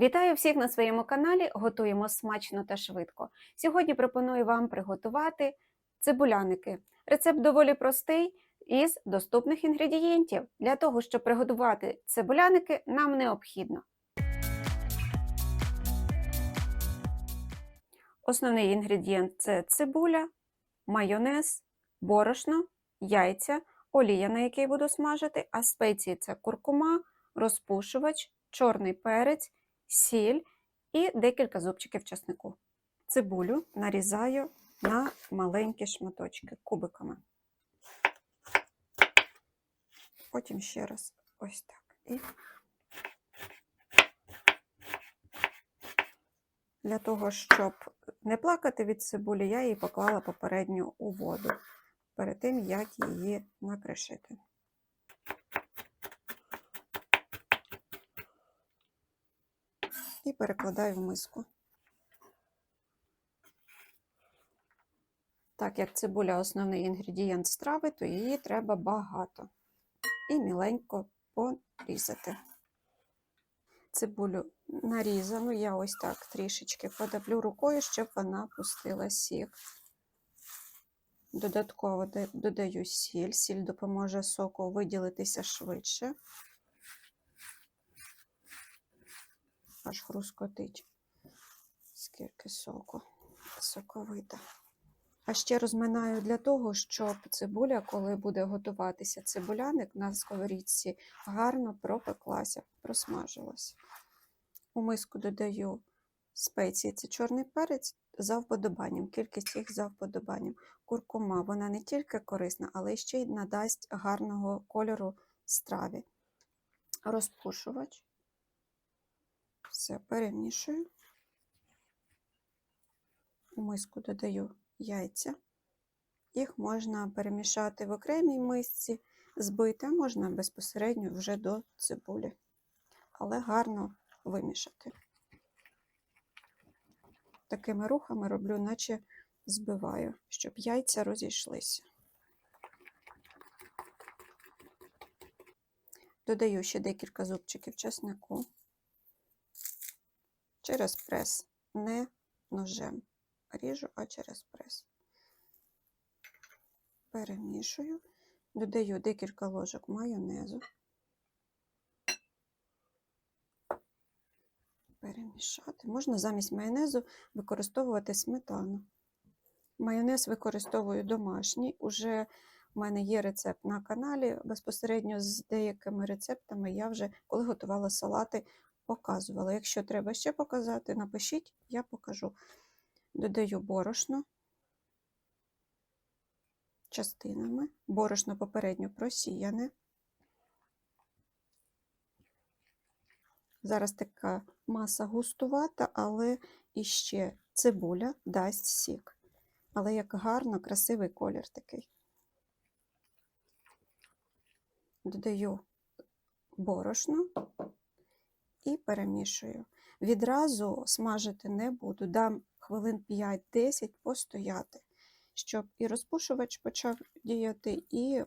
Вітаю всіх на своєму каналі. Готуємо смачно та швидко. Сьогодні пропоную вам приготувати цибуляники. Рецепт доволі простий із доступних інгредієнтів. Для того, щоб приготувати цибуляники, нам необхідно. Основний інгредієнт це цибуля, майонез, борошно, яйця, олія, на якій буду смажити, а спеції це куркума, розпушувач, чорний перець сіль і декілька зубчиків чеснику. Цибулю нарізаю на маленькі шматочки кубиками. Потім ще раз ось так. І для того, щоб не плакати від цибулі, я її поклала попередньо у воду перед тим, як її накришити. І перекладаю в миску. Так як цибуля основний інгредієнт страви, то її треба багато і міленько порізати. Цибулю нарізану, я ось так трішечки подаплю рукою, щоб вона пустила сік. Додатково додаю сіль, сіль допоможе соку виділитися швидше. Аж хрускотить, скільки соку, соковита. А ще розминаю для того, щоб цибуля, коли буде готуватися цибуляник на сковорідці, гарно пропеклася, просмажилася. У миску додаю спеції, це чорний перець за вподобанням, кількість їх за вподобанням. Куркума, вона не тільки корисна, але ще й надасть гарного кольору страві. Розпушувач. Все перемішую. У миску додаю яйця. Їх можна перемішати в окремій мисці, збити, можна безпосередньо вже до цибулі, але гарно вимішати. Такими рухами роблю, наче збиваю, щоб яйця розійшлися. Додаю ще декілька зубчиків чеснику через прес, не ножем. Ріжу, а через прес. Перемішую, додаю декілька ложок майонезу. Перемішати. Можна замість майонезу використовувати сметану. Майонез використовую домашній. Уже в мене є рецепт на каналі. Безпосередньо з деякими рецептами я вже, коли готувала салати, показувала. Якщо треба ще показати, напишіть, я покажу. Додаю борошно частинами, борошно попередньо просіяне. Зараз така маса густувата, але іще цибуля дасть сік. Але як гарно, красивий колір такий. Додаю борошно і перемішую. Відразу смажити не буду, дам хвилин 5-10 постояти, щоб і розпушувач почав діяти, і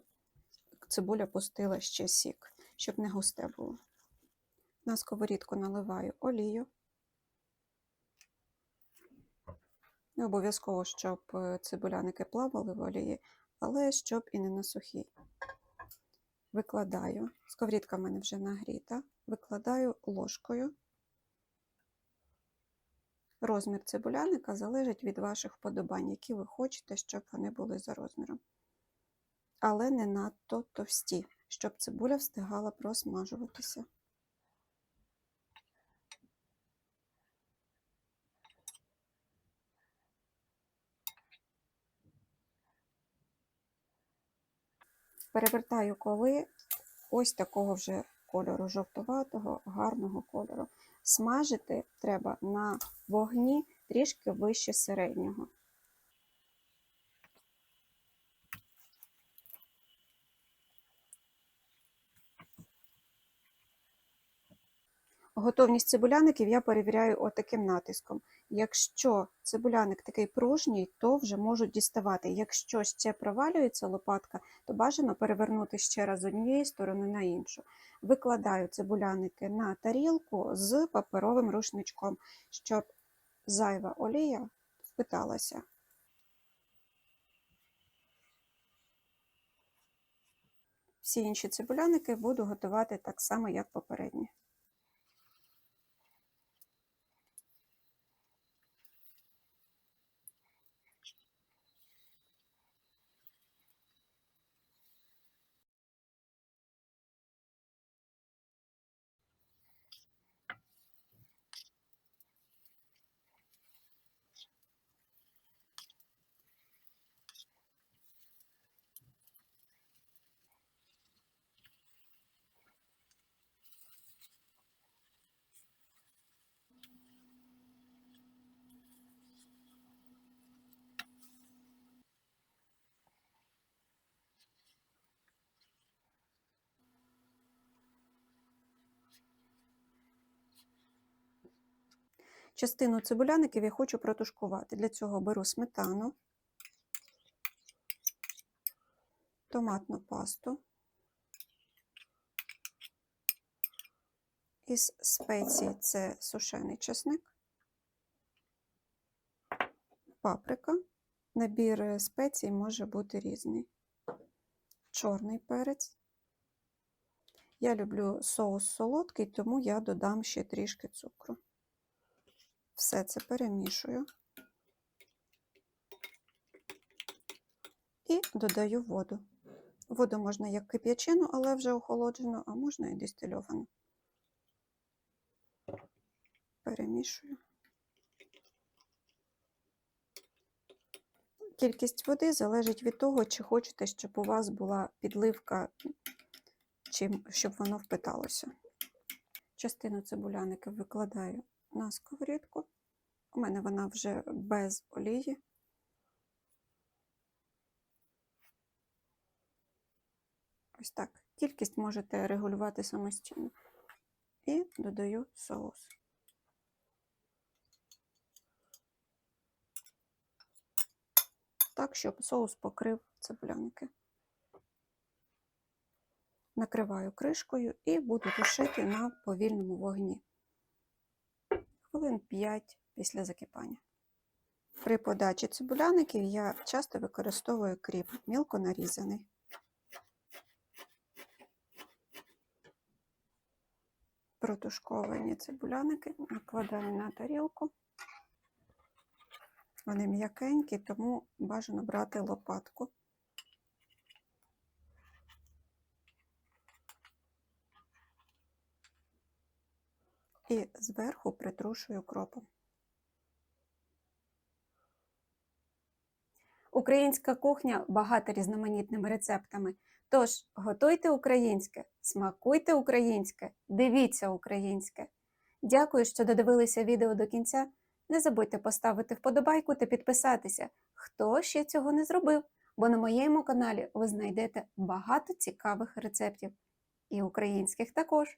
цибуля пустила ще сік, щоб не густе було. На сковорідку наливаю олію. Не обов'язково, щоб е, цибуляники плавали в олії, але щоб і не на сухій. Викладаю, сковорідка в мене вже нагріта, викладаю ложкою. Розмір цибуляника залежить від ваших вподобань, які ви хочете, щоб вони були за розміром. Але не надто товсті, щоб цибуля встигала просмажуватися. Перевертаю коли ось такого вже кольору, жовтуватого, гарного кольору. Смажити треба на вогні трішки вище середнього. Готовність цибуляників я перевіряю отаким натиском. Якщо цибуляник такий пружній, то вже можуть діставати. Якщо ще провалюється лопатка, то бажано перевернути ще раз з однієї сторони на іншу. Викладаю цибуляники на тарілку з паперовим рушничком, щоб зайва олія впиталася. Всі інші цибуляники буду готувати так само, як попередні. Частину цибуляників я хочу протушкувати. Для цього беру сметану, томатну пасту. Із спецій це сушений чесник, паприка. Набір е, спецій може бути різний. Чорний перець. Я люблю соус солодкий, тому я додам ще трішки цукру. Все це перемішую і додаю воду. Воду можна як кип'ячину, але вже охолоджену, а можна і дистильовану. Перемішую. Кількість води залежить від того, чи хочете, щоб у вас була підливка, щоб воно впиталося. Частину цибуляників викладаю на сковорідку. У мене вона вже без олії. Ось так. Кількість можете регулювати самостійно. І додаю соус. Так, щоб соус покрив цибуляники. Накриваю кришкою і буду тушити на повільному вогні хвилин 5 після закипання. При подачі цибуляників я часто використовую кріп, мілко нарізаний. Протушковані цибуляники накладаю на тарілку. Вони м'якенькі, тому бажано брати лопатку. І зверху притрушую кропом. Українська кухня багата різноманітними рецептами. Тож готуйте українське, смакуйте українське, дивіться українське. Дякую, що додивилися відео до кінця. Не забудьте поставити вподобайку та підписатися, хто ще цього не зробив, бо на моєму каналі ви знайдете багато цікавих рецептів і українських також.